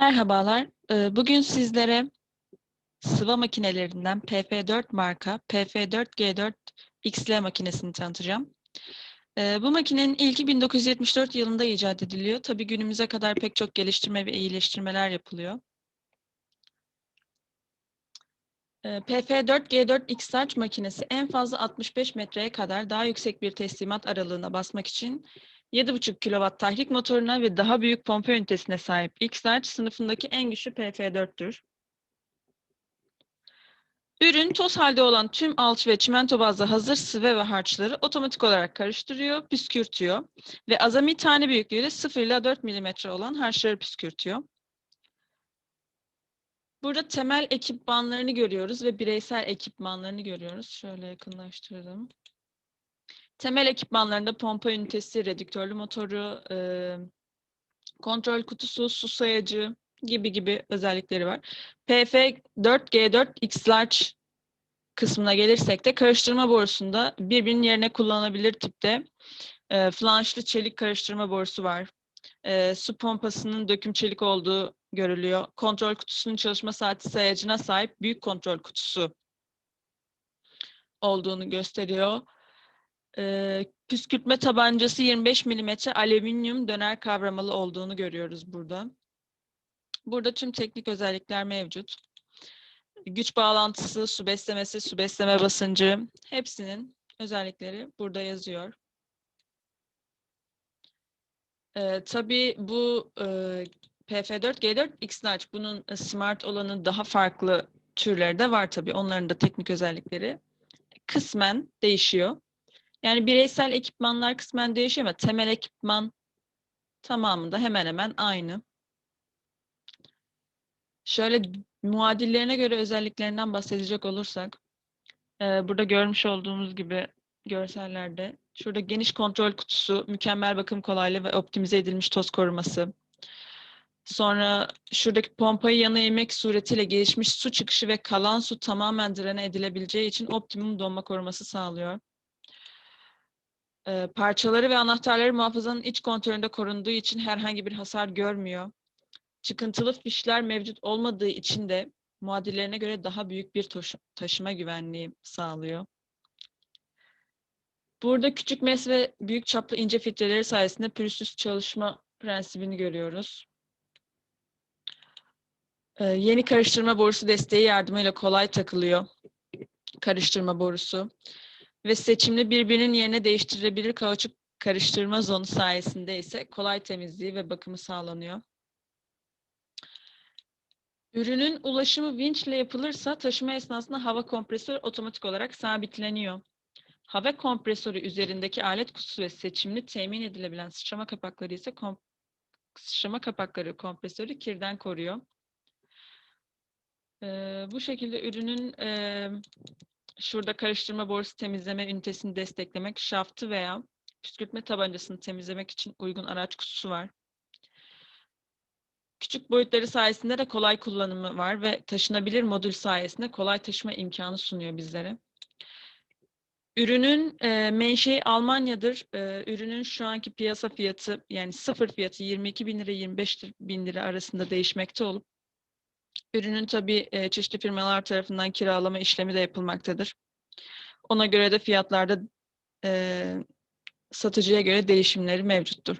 Merhabalar. Ee, Bugün sizlere sıva makinelerinden PP4 marka PP4G4 XL makinesini tanıtacağım. Ee, Bu makinenin ilki 1974 yılında icat ediliyor. Tabii günümüze kadar pek çok geliştirme ve iyileştirmeler yapılıyor. Ee, PP4G4 X-Large makinesi en fazla 65 metreye kadar daha yüksek bir teslimat aralığına basmak için 7,5 kW tahrik motoruna ve daha büyük pompa ünitesine sahip X-Large sınıfındaki en güçlü PP4'tür. Ürün toz halde olan tüm alçı ve çimento bazlı hazır sıvı ve harçları otomatik olarak karıştırıyor, püskürtüyor ve azami tane büyüklüğüyle 0 ile 4 mm olan harçları püskürtüyor. Burada temel ekipmanlarını görüyoruz ve bireysel ekipmanlarını görüyoruz. Şöyle yakınlaştıralım. Temel ekipmanlarında pompa ünitesi, redüktörlü motoru, e, kontrol kutusu, su sayacı gibi gibi özellikleri var. PF4G4 X-Large kısmına gelirsek de karıştırma borusunda birbirinin yerine kullanılabilir tipte e, flanşlı çelik karıştırma borusu var. E, su pompasının döküm çelik olduğu görülüyor. Kontrol kutusunun çalışma saati sayacına sahip büyük kontrol kutusu olduğunu gösteriyor. E, püskürtme tabancası 25 mm alüminyum döner kavramalı olduğunu görüyoruz burada. Burada tüm teknik özellikler mevcut. Güç bağlantısı, su beslemesi, su besleme basıncı hepsinin özellikleri burada yazıyor. Ee, tabii bu e, PF4, G4, X-Large bunun e, smart olanı daha farklı türleri de var tabii. Onların da teknik özellikleri kısmen değişiyor. Yani bireysel ekipmanlar kısmen değişiyor ama temel ekipman tamamında hemen hemen aynı. Şöyle muadillerine göre özelliklerinden bahsedecek olursak, e, burada görmüş olduğumuz gibi görsellerde, şurada geniş kontrol kutusu, mükemmel bakım kolaylığı ve optimize edilmiş toz koruması. Sonra şuradaki pompayı yana eğmek suretiyle gelişmiş su çıkışı ve kalan su tamamen drene edilebileceği için optimum donma koruması sağlıyor. E, parçaları ve anahtarları muhafazanın iç kontrolünde korunduğu için herhangi bir hasar görmüyor. Çıkıntılı fişler mevcut olmadığı için de muadillerine göre daha büyük bir taşı- taşıma güvenliği sağlıyor. Burada küçük mes ve büyük çaplı ince filtreleri sayesinde pürüzsüz çalışma prensibini görüyoruz. Ee, yeni karıştırma borusu desteği yardımıyla kolay takılıyor karıştırma borusu ve seçimli birbirinin yerine değiştirilebilir kauçuk karıştırma zonu sayesinde ise kolay temizliği ve bakımı sağlanıyor. Ürünün ulaşımı vinçle yapılırsa taşıma esnasında hava kompresörü otomatik olarak sabitleniyor. Hava kompresörü üzerindeki alet kutusu ve seçimli temin edilebilen sıçrama kapakları ise kom- sıçrama kapakları kompresörü kirden koruyor. Ee, bu şekilde ürünün e, şurada karıştırma borusu temizleme ünitesini desteklemek, şaftı veya püskürtme tabancasını temizlemek için uygun araç kutusu var. Küçük boyutları sayesinde de kolay kullanımı var ve taşınabilir modül sayesinde kolay taşıma imkanı sunuyor bizlere. Ürünün e, menşei Almanya'dır. E, ürünün şu anki piyasa fiyatı yani sıfır fiyatı 22 bin lira 25 bin lira arasında değişmekte olup ürünün tabii e, çeşitli firmalar tarafından kiralama işlemi de yapılmaktadır. Ona göre de fiyatlarda e, satıcıya göre değişimleri mevcuttur.